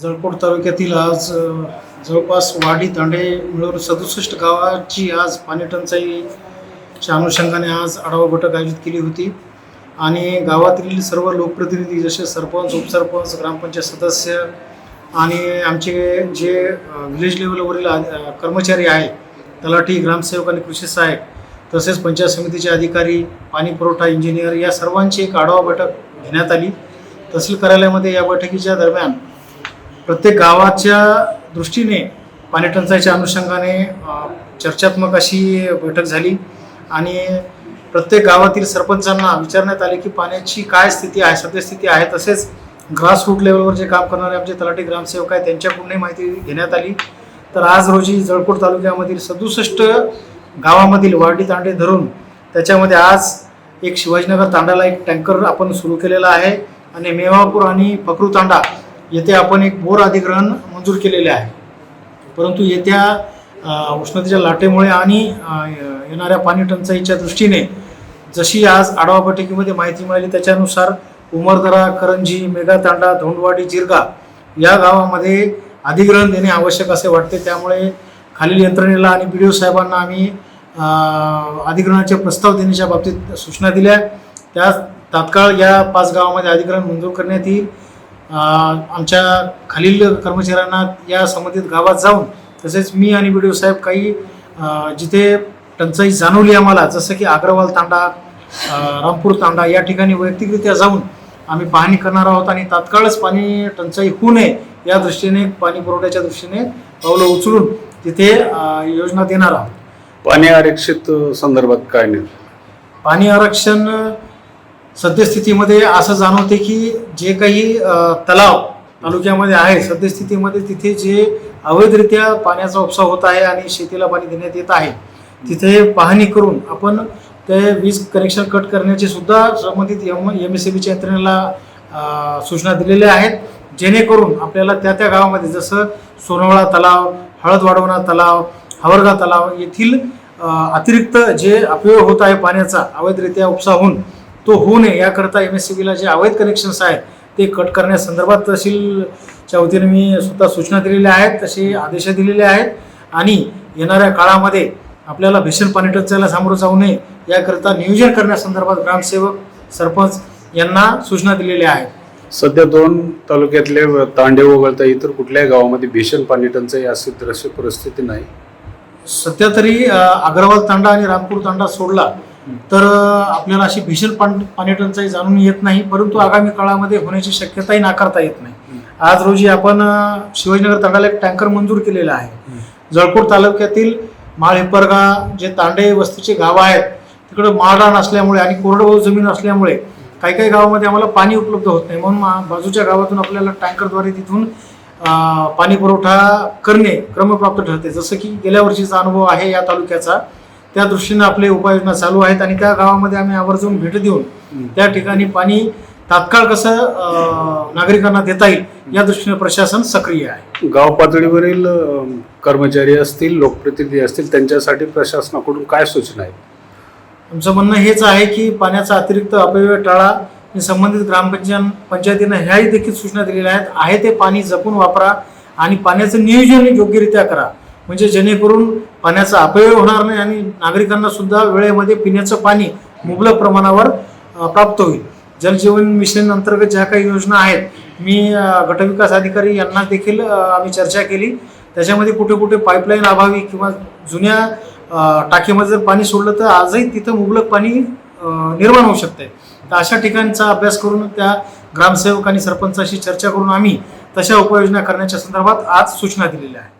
जळकोट तालुक्यातील आज जवळपास वाडी तांडे मिळून सदुसष्ट गावाची आज पाणी टंचाईच्या अनुषंगाने आज आढावा बैठक आयोजित केली होती. आणि गावातील सर्व लोकप्रतिनिधी जसे सरपंच उपसरपंच ग्रामपंचायत सदस्य आणि आमचे जे विलेज लेवलवरील कर्मचारी आहेत तलाठी ग्रामसेवक आणि कृषी सहाय्यक तसेच पंचायत समितीचे अधिकारी पाणी पुरवठा इंजिनियर या सर्वांची एक आढावा बैठक घेण्यात आली. तहसील कार्यालयामध्ये या बैठकीच्या दरम्यान प्रत्येक गावाच्या दृष्टीने पाणी टंचाईच्या अनुषंगाने चर्चात्मक अशी बैठक झाली आणि प्रत्येक गावातील सरपंचांना विचारण्यात आले की पाण्याची काय स्थिती आहे सद्यस्थिती आहे तसेच ग्रासरूट लेवलवर जे काम करणारे आमचे तलाठी ग्रामसेवक आहेत त्यांच्याकडूनही माहिती घेण्यात आली. तर आज रोजी जळकोट तालुक्यामधील सदुसष्ट गावामधील वाडी तांडे धरून त्याच्यामध्ये आज एक शिवाजीनगर तांडाला एक टँकर आपण सुरू केलेला आहे आणि मेवापूर आणि फकरू तांडा येथे आपण एक बोर अधिग्रहण मंजूर केलेले आहे. परंतु येत्या उष्णतेच्या लाटेमुळे आणि येणाऱ्या पाणी टंचाईच्या दृष्टीने जशी आज आढावा बैठकीमध्ये माहिती मिळाली त्याच्यानुसार उमरदरा करंजी मेघातांडा धोंडवाडी जिरगा या गावामध्ये अधिग्रहण देणे आवश्यक असे वाटते. त्यामुळे खालील यंत्रणेला आणि बी डी ओ साहेबांना आम्ही अधिग्रहणाचे प्रस्ताव देण्याच्या बाबतीत सूचना दिल्या. त्या तात्काळ या पाच गावामध्ये अधिग्रहण मंजूर करण्यात येईल. आमच्या खालील कर्मचाऱ्यांना या संबंधित गावात जाऊन तसेच मी आणि बी डी ओ साहेब काही जिथे टंचाई जाणवली आम्हाला जसं की अग्रवाल तांडा रामपूर तांडा या ठिकाणी वैयक्तिकरित्या जाऊन आम्ही पाहणी करणार आहोत आणि तात्काळच पाणी टंचाई होऊ नये या दृष्टीने पाणी पुरवठ्याच्या दृष्टीने पावलं उचलून तिथे योजना देणार आहोत. पाणी आरक्षित संदर्भात काय नाही पाणी आरक्षण सद्यस्थितीमध्ये असं जाणवते की जे काही तलाव तालुक्यामध्ये आहे सद्यस्थितीमध्ये तिथे जे अवैधरित्या पाण्याचा उपसा होत आहे आणि शेतीला पाणी देण्यात येत आहे तिथे पाहणी करून आपण ते वीज कनेक्शन कट करण्याचे सुद्धा संबंधित एम एम एस सी बीच्या यंत्रणेला सूचना दिलेल्या आहेत. जेणेकरून आपल्याला त्या त्या गावामध्ये जसं सोनवळा तलाव हळद वाढवणा तलाव हवरगा तलाव येथील अतिरिक्त जे अपव्यय होत आहे पाण्याचा अवैधरित्या उपसा होऊन तो होऊ नये याकरता एम एस सी बीला जे अवैध कनेक्शन्स आहेत ते कट करण्यासंदर्भात तहसीलच्या वतीने मी स्वतः सूचना दिलेल्या आहेत तसे आदेश दिलेले आहेत. आणि येणाऱ्या काळामध्ये आपल्याला भीषण पाणी टंचाईला सामोरं जाऊ नये याकरता नियोजन करण्यासंदर्भात ग्रामसेवक सरपंच यांना सूचना दिलेल्या आहेत सध्या दोन तालुक्यातले तांडे वगळता इतर कुठल्याही गावामध्ये भीषण पाणी टंचाई अशी द्रश्य परिस्थिती नाही. सध्या तरी अग्रवाल तांडा आणि रामपूर तांडा सोडला तर आपल्याला अशी भीषण पाणी टंचाई जाणून येत नाही परंतु आगामी काळामध्ये होण्याची शक्यताही नाकारता येत नाही. आज रोजी आपण शिवाजीनगर तांडाला एक टँकर मंजूर केलेला आहे. जळकोट तालुक्यातील माळ हिप्परगा जे तांडे वस्तीचे गाव आहेत तिकडं माळरान असल्यामुळे आणि कोरडवाहू जमीन असल्यामुळे काही काही गावामध्ये आम्हाला पाणी उपलब्ध होत नाही. म्हणून बाजूच्या गावातून आपल्याला टँकरद्वारे तिथून पाणी पुरवठा करणे क्रमप्राप्त ठरते. जसं की गेल्या वर्षीचा अनुभव आहे या तालुक्याचा. त्या दृष्टीनं आपले उपाययोजना चालू आहेत आणि त्या गावामध्ये आम्ही आवर्जून भेट देऊन त्या ठिकाणी पाणी तात्काळ कसं नागरिकांना देता येईल या दृष्टीने प्रशासन सक्रिय आहे. गाव पातळीवरील कर्मचारी असतील लोकप्रतिनिधी असतील त्यांच्यासाठी प्रशासनाकडून काय सूचना आहेत? आमचं म्हणणं हेच आहे की पाण्याचा अतिरिक्त अपव्यय टाळा आणि संबंधित ग्रामपंचायत पंचायतीनं ह्याही देखील सूचना दिलेल्या आहेत. आहे ते पाणी जपून वापरा आणि पाण्याचं नियोजन योग्यरित्या करा. म्हणजे जेणेकरून पाण्याचा अपव्यय होणार नाही आणि नागरिकांना सुद्धा वेळेमध्ये पिण्याचं पाणी मुबलक प्रमाणावर प्राप्त होईल. जलजीवन मिशन अंतर्गत ज्या काही योजना आहेत मी गटविकास अधिकारी यांना देखील आम्ही चर्चा केली. त्याच्यामध्ये कुठे कुठे पाईपलाईन अभावी किंवा जुन्या टाकीमध्ये जर पाणी सोडलं तर आजही तिथं मुबलक पाणी निर्माण होऊ शकते तर अशा ठिकाणचा अभ्यास करून त्या ग्रामसेवक आणि सरपंचाशी चर्चा करून आम्ही तशा उपाययोजना करण्याच्या संदर्भात आज सूचना दिलेल्या आहेत.